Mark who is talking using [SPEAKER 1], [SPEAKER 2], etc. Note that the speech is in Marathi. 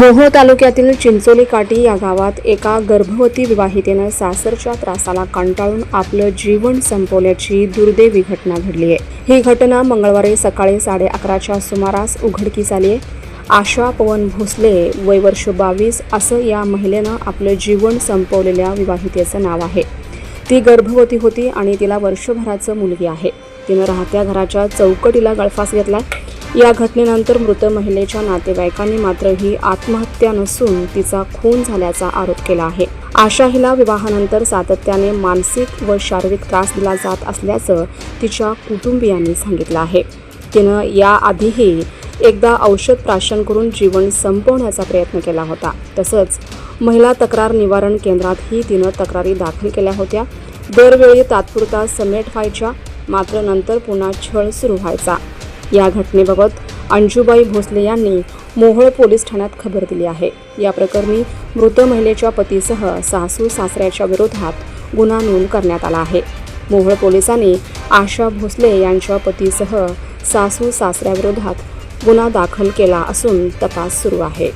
[SPEAKER 1] मोहोळ तालुक्यातील चिंचोली काटी या गावात एका गर्भवती विवाहितेनं सासरच्या त्रासाला कंटाळून आपलं जीवन संपवल्याची दुर्दैवी घटना घडली आहे. ही घटना मंगळवारी सकाळी साडे अकराच्या सुमारास उघडकीस आली आहे. आशा पवन भोसले वय वर्ष बावीस असं या महिलेनं आपलं जीवन संपवलेल्या विवाहितेचं नाव आहे. ती गर्भवती होती आणि तिला वर्षभराचं मुलगी आहे. तिनं राहत्या घराच्या चौकटीला गळफास घेतला. या घटनेनंतर मृत महिलेच्या नातेवाईकांनी मात्र ही आत्महत्या नसून तिचा खून झाल्याचा आरोप केला आहे. आशा हिला विवाहानंतर सातत्याने मानसिक व शारीरिक त्रास दिला जात असल्याचं तिच्या कुटुंबियांनी सांगितलं आहे. तिनं याआधीही एकदा औषध प्राशन करून जीवन संपवण्याचा प्रयत्न केला होता. तसंच महिला तक्रार निवारण केंद्रातही तिनं तक्रारी दाखल केल्या होत्या. दरवेळी तात्पुरता समेट व्हायच्या मात्र नंतर पुन्हा छळ सुरू व्हायचा. या घटनेबाबत अंजुबाई भोसले यांनी मोहोळ पोलीस ठाण्यात खबर दिली आहे. या प्रकरणी मृत महिलेच्या पतीसह सासू सासऱ्याच्या विरोधात गुन्हा नोंद करण्यात आला आहे. मोहोळ पोलिसांनी आशा भोसले यांच्या पतीसह सासू सासऱ्याविरोधात गुन्हा दाखल केला असून तपास सुरू आहे.